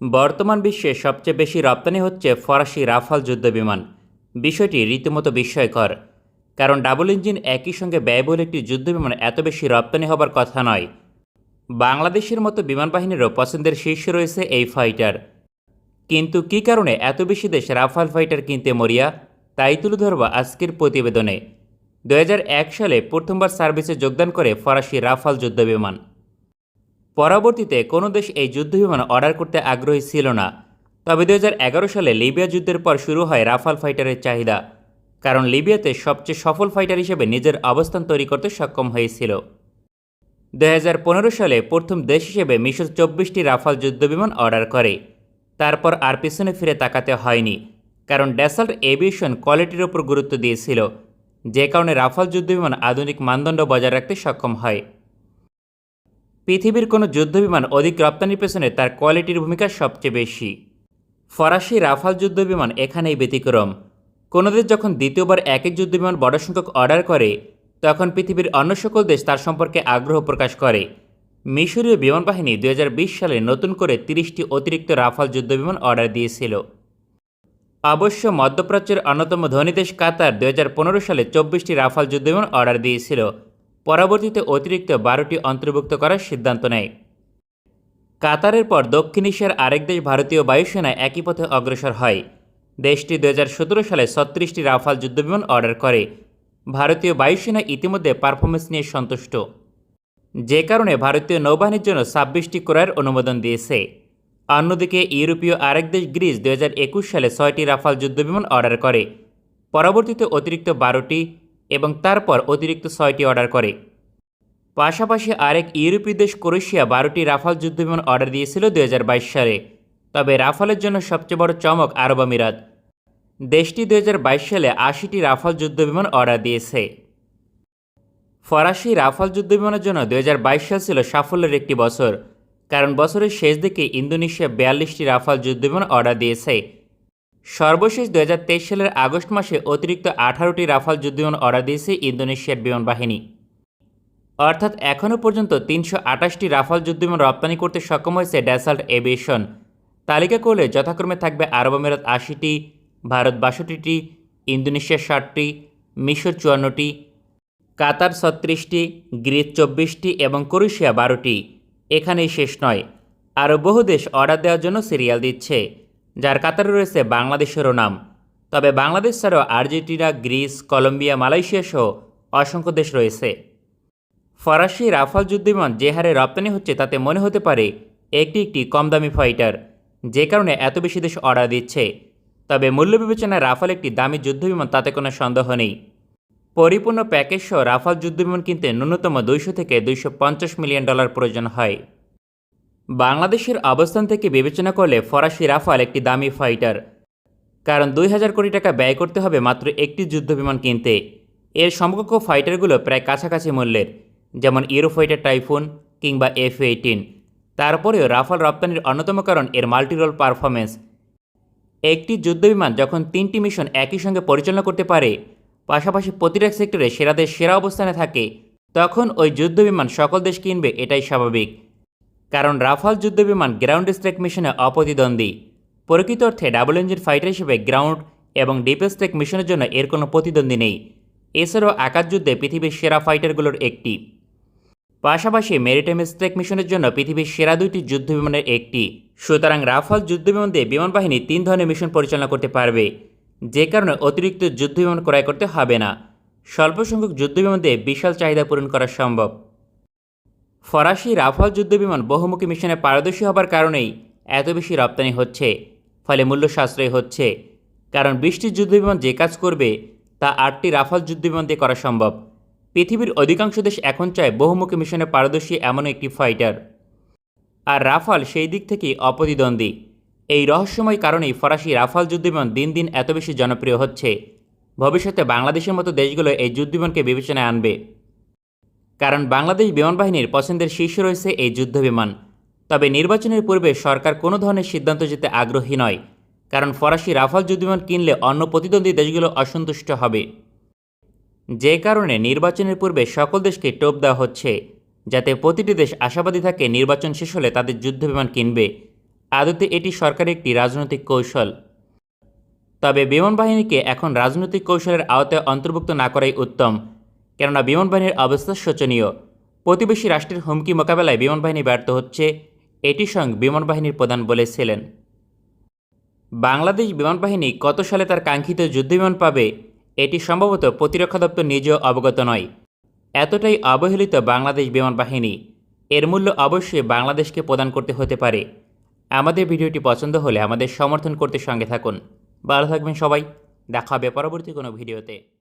বর্তমান বিশ্বে সবচেয়ে বেশি রপ্তানি হচ্ছে ফরাসি রাফাল যুদ্ধবিমান। বিষয়টি রীতিমতো বিস্ময়কর, কারণ ডাবল ইঞ্জিন একই সঙ্গে ব্যয়বহুল একটি যুদ্ধবিমান এত বেশি রপ্তানি হবার কথা নয়। বাংলাদেশের মতো বিমান বাহিনীরও পছন্দের শীর্ষে রয়েছে এই ফাইটার। কিন্তু কী কারণে এত বেশি দেশ রাফাল ফাইটার কিনতে মরিয়া, তাই তুলে ধরব আজকের প্রতিবেদনে। দু হাজার এক সালে প্রথমবার সার্ভিসে যোগদান করে ফরাসি রাফাল যুদ্ধবিমান। পরবর্তীতে কোনো দেশ এই যুদ্ধবিমান অর্ডার করতে আগ্রহী ছিল না। তবে দু হাজার এগারো সালে লিবিয়া যুদ্ধের পর শুরু হয় রাফাল ফাইটারের চাহিদা, কারণ লিবিয়াতে সবচেয়ে সফল ফাইটার হিসেবে নিজের অবস্থান তৈরি করতে সক্ষম হয়েছিল। দু হাজার পনেরো সালে প্রথম দেশ হিসেবে মিশর চব্বিশটি রাফাল যুদ্ধবিমান অর্ডার করে। তারপর আর পিছনে ফিরে তাকাতে হয়নি, কারণ ড্যাসাল্ট এভিয়েশন কোয়ালিটির ওপর গুরুত্ব দিয়েছিল, যে কারণে রাফাল যুদ্ধবিমান আধুনিক মানদণ্ড বজায় রাখতে সক্ষম হয়। পৃথিবীর কোনো যুদ্ধবিমান অধিক রপ্তানির পেছনে তার কোয়ালিটির ভূমিকা সবচেয়ে বেশি। ফরাসি রাফাল যুদ্ধবিমান এখানেই ব্যতিক্রম। কোনো দেশ যখন দ্বিতীয়বার একই যুদ্ধবিমান বড় সংখ্যক অর্ডার করে, তখন পৃথিবীর অন্য সকল দেশ তার সম্পর্কে আগ্রহ প্রকাশ করে। মিশরীয় বিমান বাহিনী বিশ সালে নতুন করে তিরিশটি অতিরিক্ত রাফাল যুদ্ধবিমান অর্ডার দিয়েছিল। অবশ্য মধ্যপ্রাচ্যের অন্যতম ধনী দেশ কাতার দু হাজার পনেরো সালে চব্বিশটি রাফাল যুদ্ধবিমান অর্ডার দিয়েছিল। পরবর্তীতে অতিরিক্ত বারোটি অন্তর্ভুক্ত করার সিদ্ধান্ত নেয়। কাতারের পর দক্ষিণ এশিয়ার আরেক দেশ ভারতীয় বায়ুসেনা একই পথে অগ্রসর হয়। দেশটি দুহাজার সতেরো সালে ছত্রিশটি রাফাল যুদ্ধবিমান অর্ডার করে। ভারতীয় বায়ুসেনা ইতিমধ্যে পারফরমেন্স নিয়ে সন্তুষ্ট। যে কারণে ভারতীয় নৌবাহিনীর জন্য ছাব্বিশটি ক্রয়ের অনুমোদন দিয়েছে। অন্যদিকে ইউরোপীয় আরেক দেশ গ্রিস দু হাজার একুশ সালে ছয়টি রাফাল যুদ্ধবিমান অর্ডার করে। পরবর্তীতে অতিরিক্ত বারোটি এবং তারপর অতিরিক্ত ছয়টি অর্ডার করে। পাশাপাশি আরেক ইউরোপীয় দেশ ক্রোয়েশিয়া বারোটি রাফাল যুদ্ধবিমান অর্ডার দিয়েছিল দুহাজার বাইশ সালে। তবে রাফালের জন্য সবচেয়ে বড় চমক আরব আমিরাত। দেশটি দু হাজার বাইশ সালে আশিটি রাফাল যুদ্ধবিমান অর্ডার দিয়েছে। ফরাসি রাফাল যুদ্ধবিমানের জন্য দু হাজার বাইশ সাল ছিল সাফল্যের একটি বছর, কারণ বছরের শেষ দিকে ইন্দোনেশিয়া বিয়াল্লিশটি রাফাল যুদ্ধবিমান অর্ডার দিয়েছে। সর্বশেষ দু হাজার তেইশ সালের আগস্ট মাসে অতিরিক্ত আঠারোটি রাফাল যুদ্ধবিমান অর্ডার দিয়েছে ইন্দোনেশিয়ার বিমান বাহিনী। অর্থাৎ এখনও পর্যন্ত তিনশো আটাশটি রাফাল যুদ্ধবিমান রপ্তানি করতে সক্ষম হয়েছে ড্যাসাল্ট এভিয়েশন। তালিকা করলে যথাক্রমে থাকবে আরব আমিরাত আশিটি, ভারত বাষট্টিটি, ইন্দোনেশিয়া ষাটটি, মিশর চুয়ান্নটি, কাতার ছত্রিশটি, গ্রিস চব্বিশটি এবং ক্রোয়েশিয়া বারোটি। এখানেই শেষ নয়। আরও বহু দেশ অর্ডার দেওয়ার জন্য সিরিয়াল দিচ্ছে। যার কাতারে রয়েছে বাংলাদেশেরও নাম। তবে বাংলাদেশ ছাড়াও আর্জেন্টিনা, গ্রিস, কলম্বিয়া, মালয়েশিয়া সহ অসংখ্য দেশ রয়েছে। ফরাসি রাফাল যুদ্ধবিমান যে হারে রপ্তানি হচ্ছে তাতে মনে হতে পারে একটি একটি কম দামি ফাইটার, যে কারণে এত বেশি দেশ অর্ডার দিচ্ছে। তবে মূল্য বিবেচনায় রাফাল একটি দামি যুদ্ধবিমান তাতে কোনো সন্দেহ নেই। পরিপূর্ণ প্যাকেজ সহ রাফাল যুদ্ধবিমান কিনতে ন্যূনতম দুইশো থেকে দুইশো পঞ্চাশ মিলিয়ন ডলার প্রয়োজন হয়। বাংলাদেশের অবস্থান থেকে বিবেচনা করলে ফরাসি রাফাল একটি দামি ফাইটার। কারণ দুই হাজার কোটি টাকা ব্যয় করতে হবে মাত্র একটি যুদ্ধবিমান কিনতে। এর সমকক্ষ ফাইটারগুলো প্রায় কাছাকাছি মূল্যের, যেমন ইউরোফাইটার টাইফুন কিংবা এফ এইটিন। তারপরেও রাফাল রপ্তানির অন্যতম কারণ এর মাল্টিরোল পারফরমেন্স একটি যুদ্ধবিমান যখন তিনটি মিশন একই সঙ্গে পরিচালনা করতে পারে, পাশাপাশি প্রতিটা সেক্টরে সেরাদের সেরা অবস্থানে থাকে, তখন ওই যুদ্ধবিমান সকল দেশ কিনবে, এটাই স্বাভাবিক। কারণ রাফাল যুদ্ধবিমান গ্রাউন্ড স্ট্রাইক মিশনে অপ্রতিদ্বন্দ্বী। প্রকৃত অর্থে ডাবল ইঞ্জিন ফাইটার হিসেবে গ্রাউন্ড এবং ডিপ স্ট্রাইক মিশনের জন্য এর কোনো প্রতিদ্বন্দ্বী নেই। এছাড়াও আকাশ যুদ্ধে পৃথিবীর সেরা ফাইটারগুলোর একটি। পাশাপাশি মেরিটাইম স্ট্রাইক মিশনের জন্য পৃথিবীর সেরা দুইটি যুদ্ধবিমানের একটি। সুতরাং রাফাল যুদ্ধবিমান দিয়ে বিমান বাহিনী তিন ধরনের মিশন পরিচালনা করতে পারবে। যে কারণে অতিরিক্ত যুদ্ধবিমান ক্রয় করতে হবে না। স্বল্প সংখ্যক যুদ্ধবিমান দিয়ে বিশাল চাহিদা পূরণ করা সম্ভব। ফরাসি রাফাল যুদ্ধবিমান বহুমুখী মিশনে পারদর্শী হবার কারণেই এত বেশি রপ্তানি হচ্ছে, ফলে মূল্য সাশ্রয় হচ্ছে। কারণ বিশটি যুদ্ধবিমান যে কাজ করবে, তা আটটি রাফাল যুদ্ধবিমান দিয়ে করা সম্ভব। পৃথিবীর অধিকাংশ দেশ এখন চায় বহুমুখী মিশনে পারদর্শী এমন একটি ফাইটার। আর রাফাল সেই দিক থেকে অপ্রতিদ্বন্দ্বী। এই রহস্যময় কারণেই ফরাসি রাফাল যুদ্ধবিমান দিন দিন এত বেশি জনপ্রিয় হচ্ছে। ভবিষ্যতে বাংলাদেশের মতো দেশগুলো এই যুদ্ধবিমানকে বিবেচনায় আনবে। কারণ বাংলাদেশ বিমান বাহিনীর পছন্দের শীর্ষে রয়েছে এই যুদ্ধবিমান। তবে নির্বাচনের পূর্বে সরকার কোনো ধরনের সিদ্ধান্ত যেতে আগ্রহী নয়, কারণ ফরাসি রাফাল যুদ্ধবিমান কিনলে অন্য প্রতিদ্বন্দ্বী দেশগুলো অসন্তুষ্ট হবে। যে কারণে নির্বাচনের পূর্বে সকল দেশকে টোপ দেওয়া হচ্ছে, যাতে প্রতিটি দেশ আশাবাদী থাকে নির্বাচন শেষ হলে তাদের যুদ্ধবিমান কিনবে। আদতে এটি সরকারের একটি রাজনৈতিক কৌশল। তবে বিমান বাহিনীকে এখন রাজনৈতিক কৌশলের আওতায় অন্তর্ভুক্ত না করাই উত্তম। কেননা বিমান বাহিনীর অবস্থা শোচনীয়। প্রতিবেশী রাষ্ট্রের হুমকি মোকাবেলায় বিমান বাহিনী ব্যর্থ হচ্ছে, এটি বিমান বাহিনীর প্রধান বলেছিলেন। বাংলাদেশ বিমান বাহিনী কত সালে তার কাঙ্ক্ষিত যুদ্ধবিমান পাবে, এটি সম্ভবত প্রতিরক্ষা দপ্তর নিজেও অবগত নয়। এতটাই অবহেলিত বাংলাদেশ বিমান বাহিনী এর মূল্য অবশ্যই বাংলাদেশকে প্রদান করতে হতে পারে। আমাদের ভিডিওটি পছন্দ হলে আমাদের সমর্থন করতে সঙ্গে থাকুন। ভালো থাকবেন সবাই, দেখা হবে পরবর্তী কোনো ভিডিওতে।